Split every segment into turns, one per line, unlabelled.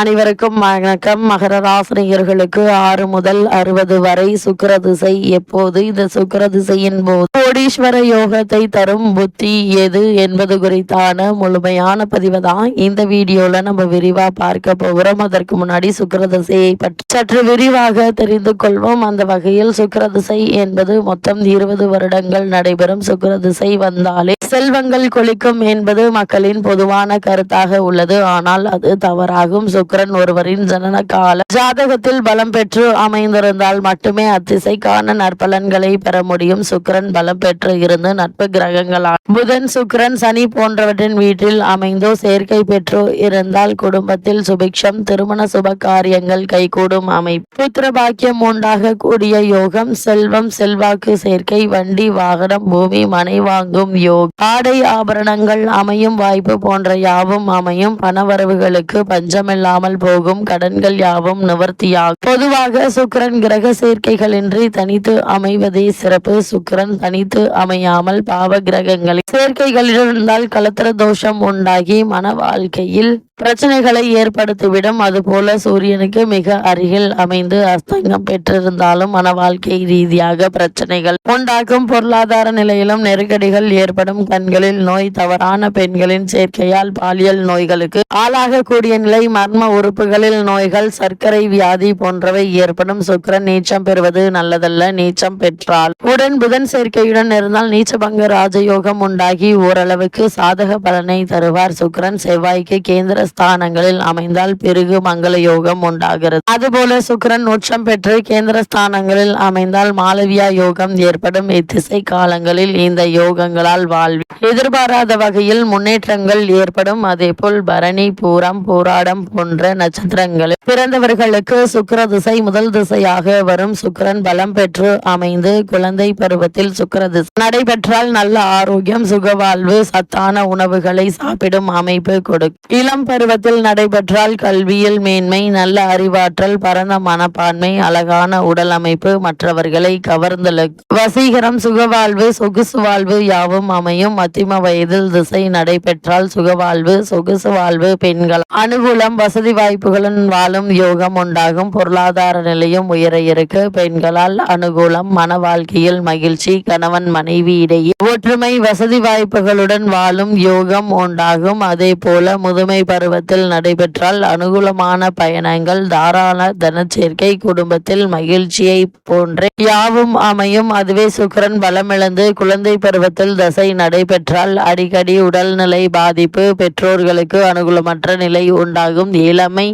அனைவருக்கும் வணக்கம். மகர ராசினியர்களுக்கு ஆறு முதல் அறுபது வரை சுக்கர திசை எப்போது? இந்த சுக்கர திசையின் போது கோடீஸ்வர யோகத்தை தரும் புத்தி எது என்பது குறித்தான முழுமையான பதிவை தான் இந்த வீடியோல நம்ம விரிவா பார்க்க போகிறோம். அதற்கு முன்னாடி சுக்கர திசையை பற்றி சற்று விரிவாக தெரிந்து கொள்வோம். அந்த வகையில் சுக்கர திசை என்பது மொத்தம் இருபது வருடங்கள் நடைபெறும். சுக்கர திசை வந்தாலே செல்வங்கள் கொளிக்கும் என்பது மக்களின் பொதுவான கருத்தாக உள்ளது. ஆனால் அது தவறாகும். சுக்கரன் ஒருவரின் ஜனன கால ஜாதகத்தில் பலம் பெற்று அமைந்திருந்தால் மட்டுமே அத்திசைக்கான நற்பலன்களை பெற முடியும். சுக்கிரன் பலம் பெற்று இருந்து நட்பு கிரகங்களால் புதன் சுக்கரன் சனி போன்றவற்றின் வீட்டில் அமைந்தோ சேர்க்கை பெற்றோ இருந்தால் குடும்பத்தில் சுபிக்ஷம் திருமண சுப காரியங்கள் கைகூடும் அமைப்பு. புத்திர பாக்கியம் உண்டாக கூடிய யோகம் செல்வம் செல்வாக்கு சேர்க்கை வண்டி வாகனம் பூமி மனை வாங்கும் யோகம். ஆடை ஆபரணங்கள் அமையும் வாய்ப்பு போன்ற யாவும் அமையும். பணவரவுகளுக்கு பஞ்சமில்லா பஞ்சமில்லாமல் போகும். கடன்கள் யாவும் நிவர்த்தியாகும் பொதுவாக சுக்கிரன் கிரக சேர்க்கைகளின்றி தனித்து அமைவதே சிறப்பு. சுக்கிரன் தனித்து அமையாமல் பாவ கிரகங்களில் சேர்க்கைகளில் இருந்தால் கலத்திர தோஷம் உண்டாகி மன வாழ்க்கையில் பிரச்சனைகளை ஏற்படுத்திவிடும். அதுபோல சூரியனுக்கு மிக அருகில் அமைந்து அஸ்தங்கம் பெற்றிருந்தாலும் மன வாழ்க்கை ரீதியாக பிரச்சனைகள் உண்டாக்கும். பொருளாதார நிலையிலும் நெருக்கடிகள் ஏற்படும். கண்களில் நோய் தவறான பெண்களின் சேர்க்கையால் பாலியல் நோய்களுக்கு ஆளாகக்கூடிய நிலை. மர்ம உறுப்புகளில் நோய்கள் சர்க்கரை வியாதி போன்றவை ஏற்படும். சுக்கிரன் நீச்சம் பெறுவது நல்லதல்ல. நீச்சம் பெற்றால் உடன் புதன் சேர்க்கையுடன் இருந்தால் நீச்சபங்க ராஜயோகம் உண்டாகி ஓரளவுக்கு சாதக பலனை தருவார். சுக்கிரன் செவ்வாய்க்கு கேந்திர ஸ்தானங்களில் அமைந்தால் பெருகு மங்கள யோகம் உண்டாகிறது. அதுபோல சுக்கரன் உச்சம் பெற்று கேந்திர ஸ்தானங்களில் அமைந்தால் மாளவியா யோகம் ஏற்படும். இத்திசை காலங்களில் இந்த யோகங்களால் வாழ்வி. எதிர்பாராத வகையில் முன்னேற்றங்கள் ஏற்படும். அதேபோல் பரணி பூரம் போராடம் போன்ற நட்சத்திரங்களில் பிறந்தவர்களுக்கு சுக்கர திசை முதல் திசையாக வரும். சுக்கிரன் பலம் பெற்று அமைந்து குழந்தை பருவத்தில் சுக்கர திசை. நடைபெற்றால் நல்ல ஆரோக்கியம் சுகவாழ்வு சத்தான உணவுகளை சாப்பிடும் அமைப்பு கொடுக்கும். இளம் பருவத்தில் நடைபெற்றால் கல்வியில் மேன்மை நல்ல அறிவாற்றல் பரந்த மனப்பான்மை அழகான உடல் அமைப்பு மற்றவர்களை கவர்ந்தெழுக்கும் வசீகரம் சுகவாழ்வு சொகுசு வாழ்வு யாவும் அமையும். மத்திம வயதில் திசை நடைபெற்றால் சுகவாழ்வு சொகுசு வாழ்வு பெண்கள். அனுகூலம் வசதி வாய்ப்புகளுடன் வாழும் யோகம் உண்டாகும். பொருளாதார நிலையும் உயர இருக்கு. பெண்களால் அனுகூலம் மன வாழ்க்கையில் மகிழ்ச்சி கணவன் மனைவி இடையே ஒற்றுமை வசதி வாய்ப்புகளுடன் வாழும் யோகம் உண்டாகும். அதே போல முதுமை பருவத்தில் நடைபெற்றால் அனுகூலமான பயணங்கள் தாராள தனச்சேர்க்கை குடும்பத்தில் மகிழ்ச்சியை போன்றே யாவும் அமையும். அதுவே சுக்கிரன் பலமிழந்து குழந்தை பருவத்தில் தசை நடைபெற்றால் அடிக்கடி உடல்நிலை பாதிப்பு பெற்றோர்களுக்கு அனுகூலமற்ற நிலை உண்டாகும். இளமை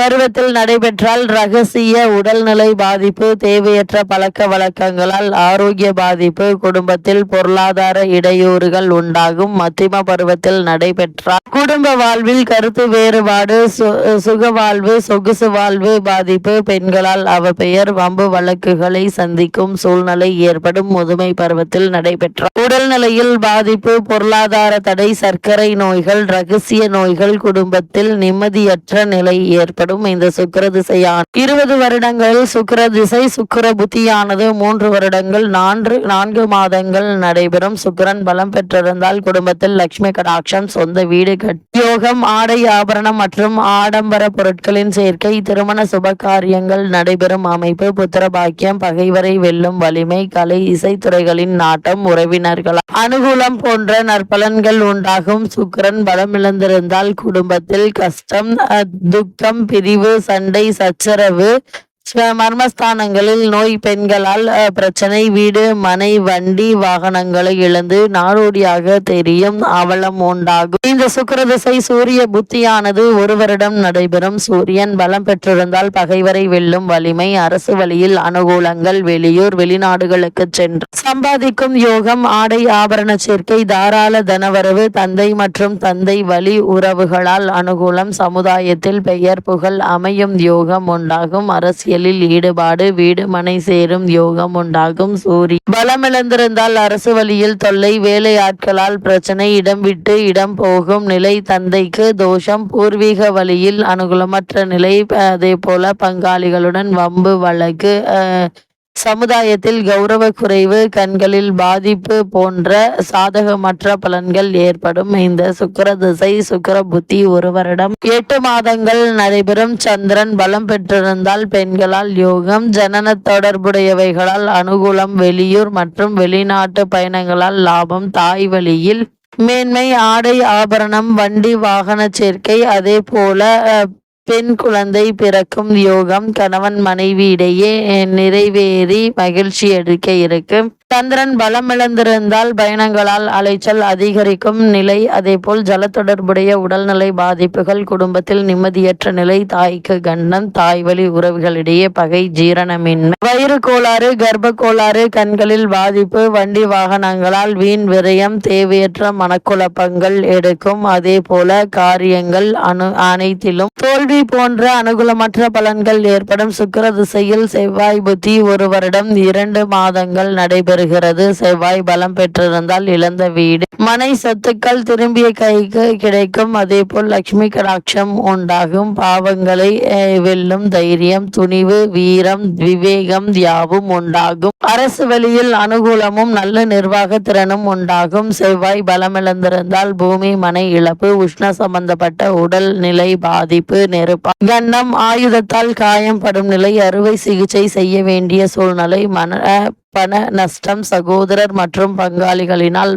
பருவத்தில் நடைபெற்றால் ரகசிய உடல்நிலை பாதிப்பு தேவையற்ற பழக்க வழக்கங்களால் ஆரோக்கிய பாதிப்பு குடும்பத்தில் பொருளாதார இடையூறுகள் உண்டாகும். மத்திம பருவத்தில் நடைபெற்றால் குடும்ப வாழ்வில் கருத்து வேறுபாடு சு- சுக வாழ்வு சொகுசு வாழ்வு பாதிப்பு பெண்களால் அவ பெயர் வம்பு வழக்குகளை சந்திக்கும் சூழ்நிலை ஏற்படும். முதுமை பருவத்தில் நடைபெற்றால் உடல்நிலையில் பாதிப்பு பொருளாதார தடை சர்க்கரை நோய்கள் ரகசிய நோய்கள் குடும்பத்தில் நிம்மதியற்ற நிலை ஏற்படும். இந்த சுக்கர திசையான் இருபது வருடங்களில் சுக்கர திசை சுக்கிர புத்தியானது மூன்று வருடங்கள் நான்கு நான்கு மாதங்கள் நடைபெறும். சுக்கரன் பலம் பெற்றிருந்தால் குடும்பத்தில் லட்சுமி கடாட்சம் சொந்த வீடு கட் யோகம் ஆடை ஆபரணம் மற்றும் ஆடம்பர பொருட்களின் சேர்க்கை திருமண சுப காரியங்கள் நடைபெறும். அமைப்பு புத்திர பாக்கியம் பகைவரை வெல்லும் வலிமை கலை இசைத்துறைகளின் நாட்டம் உறவினர்கள் அனுகூலம் போன்ற நற்பலன்கள் உண்டாகும். சுக்கிரன் பலமிழந்திருந்தால் குடும்பத்தில் கஷ்டம் துக்கம் பிரிவு சண்டை சச்சரவு மர்மஸ்தானங்களில் நோய் பெண்களால் பிரச்சனை வீடு மனை வண்டி வாகனங்களை இழந்து நாடோடியாக தெரியும் அவலம் உண்டாகும். இந்த சுக்கர திசை சூரிய புத்தியானது ஒரு வருடம் நடைபெறும். சூரியன் பலம் பெற்றிருந்தால் பகைவரை வெல்லும் வலிமை அரசு வழியில் அனுகூலங்கள் வெளியூர் வெளிநாடுகளுக்கு சென்று சம்பாதிக்கும் யோகம் ஆடை ஆபரண சேர்க்கை தாராள தனவரவு தந்தை மற்றும் தந்தை வழி உறவுகளால் அனுகூலம் சமுதாயத்தில் பெயர் புகழ் அமையும் யோகம் உண்டாகும். அரசியல் அரசியலில் ஈடுபாடு வீடு மனை சேரும் யோகம் உண்டாகும். சூரி பலமிழந்திருந்தால் அரசு வழியில் தொல்லை வேலை ஆட்களால் பிரச்சனை இடம் விட்டு இடம் போகும் நிலை தந்தைக்கு தோஷம் பூர்வீக வழியில் அனுகூலமற்ற நிலை அதே போல பங்காளிகளுடன் வம்பு வழக்கு சமுதாயத்தில் கௌரவ குறைவு கண்களில் பாதிப்பு போன்ற சாதகமற்ற பலன்கள் ஏற்படும். இந்த சுக்கர திசை சுக்கிர புத்தி ஒரு வருடம். எட்டு மாதங்கள் நடைபெறும். சந்திரன் பலம் பெற்றிருந்தால் பெண்களால் யோகம் ஜனன தொடர்புடையவைகளால் அனுகூலம் வெளியூர் மற்றும் வெளிநாட்டு பயணங்களால் லாபம் தாய் வழியில் மேன்மை ஆடை ஆபரணம் வண்டி வாகன சேர்க்கை அதே போல பெண் குழந்தை பிறக்கும் யோகம் கணவன் மனைவி இடையே நிறைவேறி மகிழ்ச்சி எடுக்க இருக்கு. சந்திரன் பலமிழந்திருந்தால் பயணங்களால் அலைச்சல் அதிகரிக்கும் நிலை. அதேபோல் ஜல தொடர்புடைய உடல்நிலை பாதிப்புகள் குடும்பத்தில் நிம்மதியற்ற நிலை தாய்க்கு கண்டம் தாய் வழி உறவுகளிடையே பகை ஜீரணமின்மை வயிறு கோளாறு கர்ப்ப கோளாறு கண்களில் பாதிப்பு வண்டி வாகனங்களால் வீண் விரயம் தேவையற்ற மனக்குழப்பங்கள் எடுக்கும். அதே போல காரியங்கள் அணு அனைத்திலும் தோல்வி போன்ற அனுகூலமற்ற பலன்கள் ஏற்படும். சுக்கிர திசையில் செவ்வாய் புத்தி ஒரு வருடம் இரண்டு மாதங்கள் நடைபெறும். வருகிறது. செவ்வாய் பலம் பெற்றிருந்தால் இழந்த வீடு. மனை சத்துக்கள் திரும்பிய கைக்கு கிடைக்கும். அதே போல் லட்சுமி கடாட்சம் உண்டாகும். பாவங்களை வெல்லும் தைரியம் துணிவு வீரம் விவேகம் யாவும் உண்டாகும். அரசு வழியில் அனுகூலமும் நல்ல நிர்வாக திறனும் உண்டாகும். செவ்வாய் பலமிழந்திருந்தால் பூமி மனை இழப்பு உஷ்ண சம்பந்தப்பட்ட உடல் நிலை பாதிப்பு நெருப்பா. கண்ணம் ஆயுதத்தால் காயம் படும் நிலை அறுவை சிகிச்சை செய்ய வேண்டிய சூழ்நிலை மன பண நஷ்டம் சகோதரர் மற்றும் பங்காளிகளினால்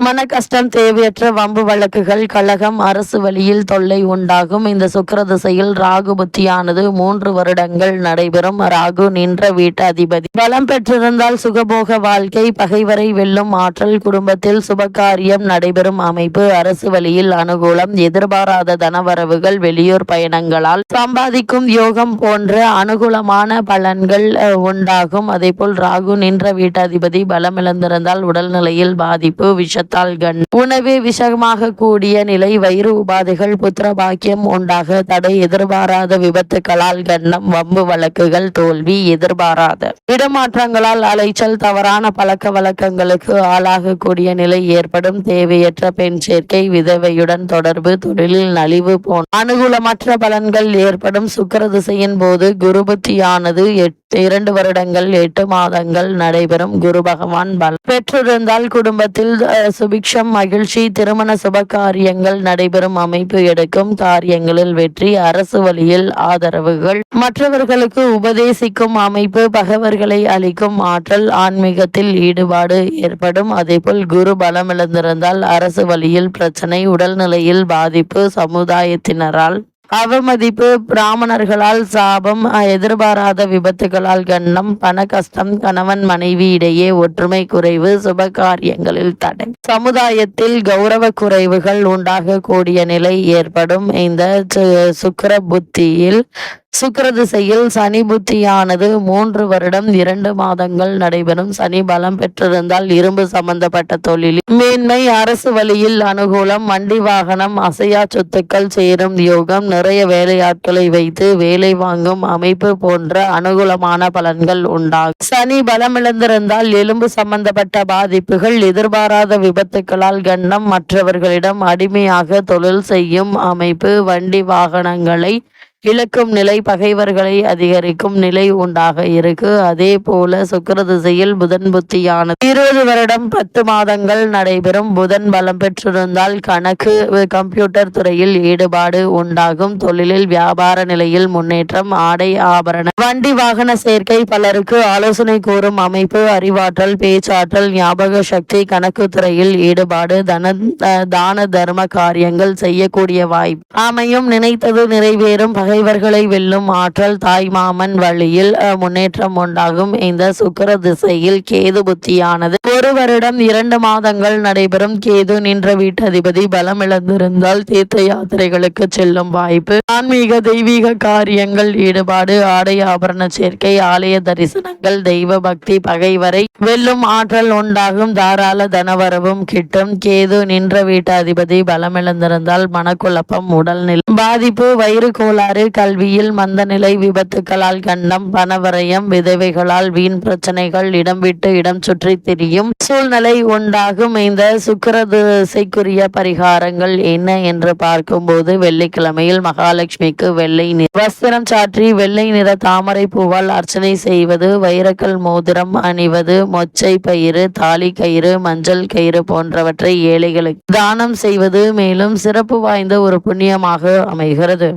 மன கஷ்டம் தேவையற்ற வம்பு வழக்குகள் கழகம் அரசு வழியில் தொல்லை உண்டாகும். இந்த சுக்கர திசையில் ராகு புத்தியானது மூன்று வருடங்கள் நடைபெறும். ராகு நின்ற வீட்டு அதிபதி. பலம் பெற்றிருந்தால் சுகபோக வாழ்க்கை பகைவரை வெல்லும் ஆற்றல் குடும்பத்தில் சுபகாரியம் நடைபெறும் அமைப்பு அரசு வழியில் அனுகூலம் எதிர்பாராத தனவரவுகள் வெளியூர் பயணங்களால் சம்பாதிக்கும் யோகம் போன்ற அனுகூலமான பலன்கள் உண்டாகும் உண்டாகும். அதேபோல் ராகு நின்ற வீட்டாதிபதி பலமிழந்திருந்தால் உடல்நிலையில் பாதிப்பு விஷ கண் உணவே விஷமாக கூடிய நிலை வயிறு உபாதைகள் புத்திர பாக்கியம் உண்டாக தடை எதிர்பாராத விபத்துகளால் கண்ணம் வம்பு வழக்குகள் தோல்வி எதிர்பாராத. இடமாற்றங்களால் அலைச்சல் தவறான பழக்க வழக்கங்களுக்கு ஆளாகக்கூடிய நிலை ஏற்படும். தேவையற்ற பெண் சேர்க்கை விதவையுடன் தொடர்பு தொழிலில் நலிவு போன்ற அனுகூலமற்ற பலன்கள் ஏற்படும். சுக்கர திசையின் போது குரு புத்தியானது எட்டு இரண்டு வருடங்கள் எட்டு மாதங்கள் நடைபெறும். குரு பகவான் பல. பெற்றிருந்தால் குடும்பத்தில் சுபிக்ஷம் மகிழ்ச்சி திருமண சுப காரியங்கள் நடைபெறும் அமைப்பு எடுக்கும் காரியங்களில் வெற்றி அரசு வழியில் ஆதரவுகள். மற்றவர்களுக்கு உபதேசிக்கும் அமைப்பு பகவர்களை அளிக்கும் ஆற்றல் ஆன்மீகத்தில் ஈடுபாடு ஏற்படும். அதேபோல் குரு பலமிழந்திருந்தால் அரசு வழியில் பிரச்சனை உடல்நிலையில் பாதிப்பு சமுதாயத்தினரால் அவமதிப்பு பிராமணர்களால் சாபம் அஹ், எதிர்பாராத விபத்துகளால் கண்ணம் பண கஷ்டம் கணவன் மனைவி இடையே ஒற்றுமை குறைவு சுப காரியங்களில் தடை. சமுதாயத்தில் கௌரவ குறைவுகள் உண்டாகக்கூடிய நிலை ஏற்படும். இந்த சு- புத்தியில் சுக்கிர திசையில் சனி புத்தியானது மூன்று வருடம் இரண்டு மாதங்கள் நடைபெறும். சனி பலம் பெற்றிருந்தால் இரும்பு சம்பந்தப்பட்ட தொழிலில் மேன்மை அரசு வழியில் அனுகூலம் வண்டி வாகனம் அசையா சொத்துக்கள் சேரும் யோகம் நிறைய வேலையாட்களை வைத்து வேலை வாங்கும் அமைப்பு போன்ற அனுகூலமான பலன்கள் உண்டாகும். சனி பலமிழந்திருந்தால் எலும்பு சம்பந்தப்பட்ட பாதிப்புகள் எதிர்பாராத விபத்துக்களால் கண்டம் மற்றவர்களிடம் அடிமையாக தொழில் செய்யும் அமைப்பு வண்டி வாகனங்களை இழக்கும் நிலை பகைவர்களை அதிகரிக்கும் நிலை உண்டாக இருக்கு. அதே போல சுக்கர திசையில் புதன் புத்தியானது இருபது வருடம் பத்து மாதங்கள் நடைபெறும். புதன் பலம் பெற்றிருந்தால் கணக்கு கம்ப்யூட்டர் துறையில் ஈடுபாடு உண்டாகும். தொழிலில் வியாபார நிலையில் முன்னேற்றம் ஆடை ஆபரண வண்டி வாகன சேர்க்கை பலருக்கு ஆலோசனை கூறும் அமைப்பு அறிவாற்றல் பேச்சாற்றல் ஞாபக சக்தி கணக்கு துறையில் ஈடுபாடு தன தான தர்ம காரியங்கள் செய்யக்கூடிய வாய்ப்பு அமையும். நினைத்தது நிறைவேறும். பகைவர்களை வெல்லும் ஆற்றல் தாய் மாமன் வழியில் முன்னேற்றம் உண்டாகும். இந்த சுக்கர திசையில் கேது புத்தியானது. ஒரு வருடம் இரண்டு மாதங்கள் நடைபெறும். கேது நின்ற வீட்டதிபதி பலம் இழந்திருந்தால் தீர்த்த யாத்திரைகளுக்கு செல்லும் வாய்ப்பு. ஆன்மீக தெய்வீக காரியங்கள் ஈடுபாடு ஆடை ஆபரண சேர்க்கை ஆலய தரிசனங்கள் தெய்வ பக்தி பகைவரை வெல்லும் ஆற்றல் உண்டாகும். தாராள தனவரவும் கிட்டும். கேது நின்ற வீட்டு அதிபதி பலமிழந்திருந்தால் மனக்குழப்பம் உடல்நிலை. பாதிப்பு வயிறு கோளாறு கல்வியில் மந்தநிலை விபத்துக்களால் கண்டம் பணவரையம் விதவைகளால் வீண் பிரச்சனைகள் இடம் விட்டு இடம் சுற்றி திரியும் சூழ்நிலை உண்டாகும். இந்த சுக்கிர திசைக்குரிய பரிகாரங்கள் என்ன என்று பார்க்கும்போது வெள்ளிக்கிழமையில் மகாலட்சுமிக்கு வெள்ளை நிற வஸ்திரம் சாற்றி வெள்ளை நிற தாமரை பூவால் அர்ச்சனை செய்வது வைரக்கல் மோதிரம் அணிவது மொச்சை பயிறு தாலி கயிறு மஞ்சள் கயிறு போன்றவற்றை ஏழைகளுக்கு தானம் செய்வது மேலும் சிறப்பு வாய்ந்த ஒரு புண்ணியமாக அமைகிறது.